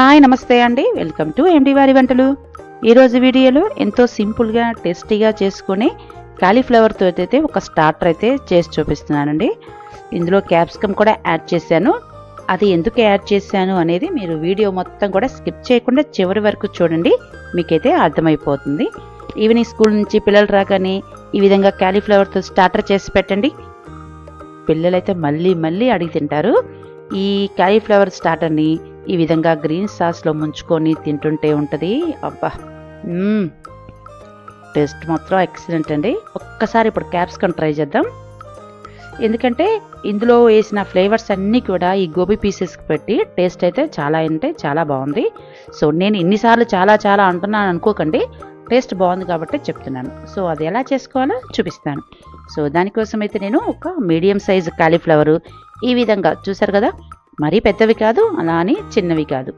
Hi నమస్తే అండి. Welcome to MD వారి వంటలు. ఈరోజు వీడియోలో ఎంతో సింపుల్గా టేస్టీగా చేసుకుని కాలీఫ్లవర్తో అయితే ఒక స్టార్టర్ అయితే చేసి చూపిస్తున్నానండి. ఇందులో క్యాప్సికమ్ కూడా యాడ్ చేశాను. అది ఎందుకు యాడ్ చేశాను అనేది మీరు వీడియో మొత్తం కూడా స్కిప్ చేయకుండా చివరి వరకు చూడండి. మీకైతే అర్థమైపోతుంది. ఈవినింగ్ స్కూల్ నుంచి పిల్లలు రాగానే ఈ విధంగా క్యాలీఫ్లవర్తో స్టార్టర్ చేసి పెట్టండి. పిల్లలైతే మళ్ళీ మళ్ళీ అడిగి తింటారు. ఈ కాలీఫ్లవర్ స్టార్టర్ని ఈ విధంగా గ్రీన్ సాస్లో ముంచుకొని తింటుంటే ఉంటుంది. అబ్బా. టేస్ట్ మాత్రం ఎక్సలెంట్ అండి. ఒక్కసారి ఇప్పుడు క్యాప్సికమ్ ట్రై చేద్దాం. ఎందుకంటే ఇందులో వేసిన ఫ్లేవర్స్ అన్నీ కూడా ఈ గోబీ పీసెస్కి పెట్టి టేస్ట్ అయితే చాలా అంటే చాలా బాగుంది. సో నేను ఇన్నిసార్లు చాలా చాలా అంటున్నాను అనుకోకండి. టేస్ట్ బాగుంది కాబట్టి చెప్తున్నాను. సో అది ఎలా చేసుకోవాలో చూపిస్తాను. సో దానికోసం అయితే నేను ఒక మీడియం సైజు కాలీఫ్లవరు ఈ విధంగా చూసారు కదా? మరీ పెద్దవి కాదు అలా అని చిన్నవి కాదు.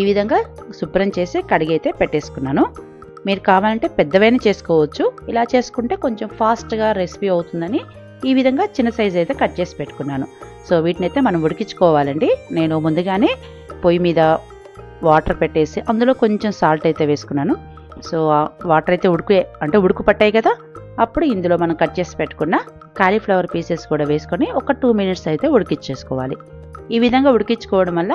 ఈ విధంగా శుభ్రం చేసి కడిగైతే పెట్టేసుకున్నాను. మీరు కావాలంటే పెద్దవైనా చేసుకోవచ్చు. ఇలా చేసుకుంటే కొంచెం ఫాస్ట్గా రెసిపీ అవుతుందని ఈ విధంగా చిన్న సైజ్ అయితే కట్ చేసి పెట్టుకున్నాను. సో వీటిని అయితే మనం ఉడికించుకోవాలండి. నేను ముందుగానే పొయ్యి మీద వాటర్ పెట్టేసి అందులో కొంచెం సాల్ట్ అయితే వేసుకున్నాను. సో వాటర్ అయితే ఉడుకు అంటే ఉడుకు పట్టాయి కదా అప్పుడు ఇందులో మనం కట్ చేసి పెట్టుకున్న కాలీఫ్లవర్ పీసెస్ కూడా వేసుకొని ఒక టూ మినిట్స్ అయితే ఉడికించేసుకోవాలి ఈ విధంగా ఉడికించుకోవడం వల్ల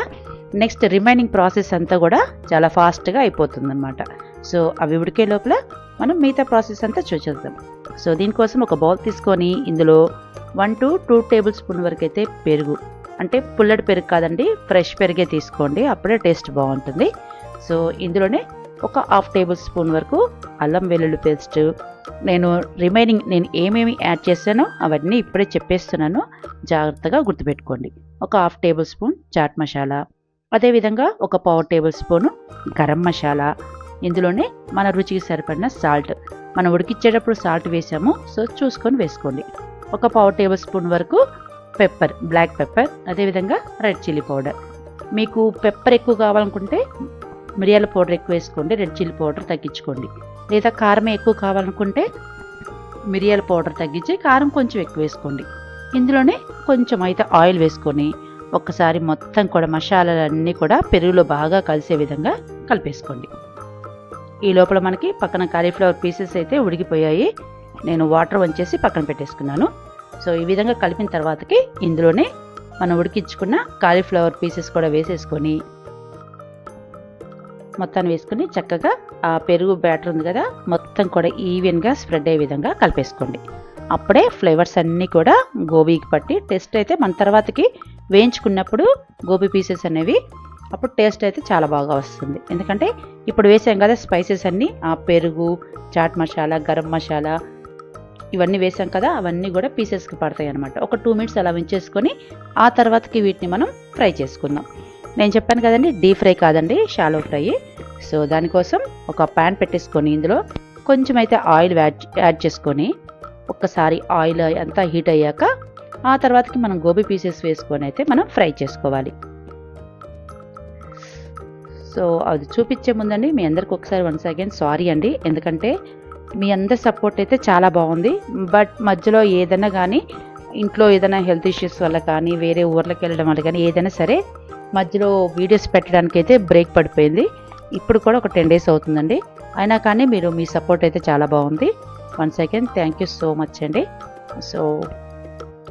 నెక్స్ట్ రిమైనింగ్ ప్రాసెస్ అంతా కూడా చాలా ఫాస్ట్గా అయిపోతుంది అనమాట సో అవి ఉడికే లోపల మనం మిగతా ప్రాసెస్ అంతా చూసేద్దాం. సో దీనికోసం ఒక బౌల్ తీసుకొని ఇందులో one to two tablespoon వరకు అయితే పెరుగు అంటే పుల్లటి పెరుగు కాదండి ఫ్రెష్ పెరిగే తీసుకోండి అప్పుడే టేస్ట్ బాగుంటుంది. సో ఇందులోనే ఒక హాఫ్ టేబుల్ స్పూన్ వరకు అల్లం వెల్లుల్లి పేస్ట్ నేను రిమైనింగ్ నేను ఏమేమి యాడ్ చేశానో అవన్నీ ఇప్పుడే చెప్పేస్తున్నాను. జాగ్రత్తగా గుర్తుపెట్టుకోండి. ఒక half tablespoon chaat masala అదేవిధంగా ఒక పావు టేబుల్ స్పూను గరం మసాలా ఇందులోనే మన రుచికి సరిపడిన సాల్ట్ మనం ఉడికిచ్చేటప్పుడు సాల్ట్ వేసాము సో చూసుకొని వేసుకోండి. ఒక పావు టేబుల్ స్పూన్ వరకు పెప్పర్ బ్లాక్ పెప్పర్ అదేవిధంగా రెడ్ చిల్లీ పౌడర్ మీకు పెప్పర్ ఎక్కువ కావాలనుకుంటే మిరియాల పౌడర్ ఎక్కువ వేసుకోండి రెడ్ చిల్లీ పౌడర్ తగ్గించుకోండి. లేదా కారం ఎక్కువ కావాలనుకుంటే మిరియాల పౌడర్ తగ్గించి కారం కొంచెం ఎక్కువ వేసుకోండి ఇందులోనే కొంచెం అయితే ఆయిల్ వేసుకొని ఒక్కసారి మొత్తం కూడా మసాలాలన్నీ కూడా పెరుగులో బాగా కలిసే విధంగా కలిపేసుకోండి. ఈ లోపల మనకి పక్కన కాలీఫ్లవర్ పీసెస్ అయితే ఉడికిపోయాయి. నేను వాటర్ వంచేసి పక్కన పెట్టేసుకున్నాను. సో ఈ విధంగా కలిపిన తర్వాతకి ఇందులోనే మనం ఉడికించుకున్న కాలీఫ్లవర్ పీసెస్ కూడా వేసేసుకొని మొత్తాన్ని వేసుకొని చక్కగా ఆ పెరుగు బ్యాటర్ ఉంది కదా మొత్తం కూడా ఈవెన్గా స్ప్రెడ్ అయ్యే విధంగా కలిపేసుకోండి. అప్పుడే ఫ్లేవర్స్ అన్నీ కూడా గోబీకి పట్టి టేస్ట్ అయితే మన తర్వాతకి వేయించుకున్నప్పుడు గోబీ పీసెస్ అనేవి అప్పుడు టేస్ట్ అయితే చాలా బాగా వస్తుంది. ఎందుకంటే ఇప్పుడు వేసాం కదా స్పైసెస్ అన్నీ ఆ పెరుగు చాట్ మసాలా గరం మసాలా ఇవన్నీ వేసాం కదా అవన్నీ కూడా పీసెస్కి పడతాయి అనమాట ఒక టూ మినిట్స్ అలా ఉంచేసుకొని ఆ తర్వాతకి వీటిని మనం ఫ్రై చేసుకుందాం. నేను చెప్పాను కదండి డీప్ ఫ్రై కాదండి షాలో ఫ్రై. సో దానికోసం ఒక ప్యాన్ పెట్టేసుకొని ఇందులో కొంచెం అయితే ఆయిల్ యాడ్ యాడ్ చేసుకొని ఒక్కసారి ఆయిల్ అంతా హీట్ అయ్యాక ఆ తర్వాతకి మనం గోబీ పీసెస్ వేసుకొని అయితే మనం ఫ్రై చేసుకోవాలి. సో అది చూపించే ముందండి మీ అందరికి ఒకసారి వన్స్ అగైన్ సారీ అండి. ఎందుకంటే మీ అందరి సపోర్ట్ అయితే చాలా బాగుంది. బట్ మధ్యలో ఏదైనా కానీ ఇంట్లో ఏదైనా హెల్త్ ఇష్యూస్ వల్ల కానీ వేరే ఊర్లకు వెళ్ళడం వల్ల కానీ ఏదైనా సరే మధ్యలో వీడియోస్ పెట్టడానికి అయితే బ్రేక్ పడిపోయింది. ఇప్పుడు కూడా ఒక టెన్ డేస్ అవుతుందండి. అయినా కానీ మీరు మీ సపోర్ట్ అయితే చాలా బాగుంది. One second thank you so much అండి. సో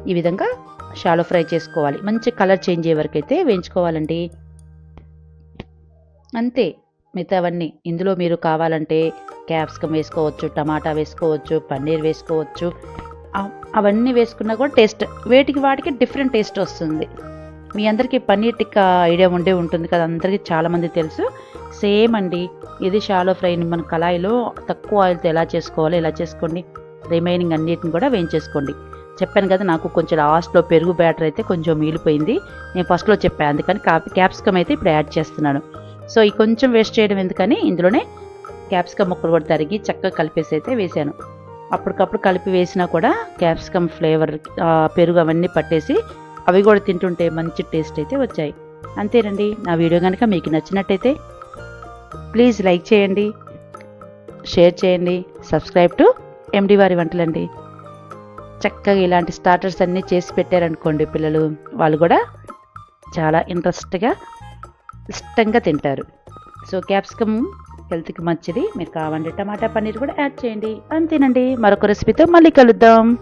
ఈ విధంగా షాలో ఫ్రై చేసుకోవాలి. మంచి కలర్ చేంజ్ అయ్యే వరకు అయితే వేయించుకోవాలండి. అంతే. మిగతావన్నీ ఇందులో మీరు కావాలంటే క్యాప్సికమ్ వేసుకోవచ్చు టమాటా వేసుకోవచ్చు పన్నీర్ వేసుకోవచ్చు. అవన్నీ వేసుకున్నా కూడా టేస్ట్ వేటికి వాటికి డిఫరెంట్ టేస్ట్ వస్తుంది. మీ అందరికీ పన్నీర్ టిక్కా ఐడియా ఉండే ఉంటుంది కదా అందరికీ చాలామంది తెలుసు. సేమ్ అండి ఇది షాలో ఫ్రైని మన కళాయిలో తక్కువ ఆయిల్తో ఎలా చేసుకోవాలో ఎలా చేసుకోండి రిమైనింగ్ అన్నిటిని కూడా వేయించేసుకోండి. చెప్పాను కదా నాకు కొంచెం లాస్ట్లో పెరుగు బ్యాటర్ అయితే కొంచెం మిగిలిపోయింది నేను ఫస్ట్లో చెప్పాను అందుకని క్యాప్సికమ్ అయితే ఇప్పుడు యాడ్ చేస్తున్నాను. సో ఈ కొంచెం వేస్ట్ చేయడం ఎందుకని ఇందులోనే క్యాప్సికమ్ ముక్కలు కూడా తరిగి చక్కగా కలిపేసి అయితే వేసాను. అప్పటికప్పుడు కలిపి వేసినా కూడా క్యాప్సికమ్ ఫ్లేవర్ పెరుగు అవన్నీ పట్టేసి అవి కూడా తింటుంటే మంచి టేస్ట్ అయితే వచ్చాయి. అంతేనండి. నా వీడియో కనుక మీకు నచ్చినట్టయితే ప్లీజ్ లైక్ చేయండి షేర్ చేయండి సబ్స్క్రైబ్ టు ఎండి వారి వంటలండి. చక్కగా ఇలాంటి స్టార్టర్స్ అన్నీ చేసి పెట్టారనుకోండి పిల్లలు వాళ్ళు కూడా చాలా ఇంట్రెస్ట్గా ఇష్టంగా తింటారు. సో క్యాప్సికమ్ హెల్త్కి మంచిది. మీరు కావాలంటే టమాటా పన్నీర్ కూడా యాడ్ చేయండి. అంతేనండి. మరొక రెసిపీతో మళ్ళీ కలుద్దాం.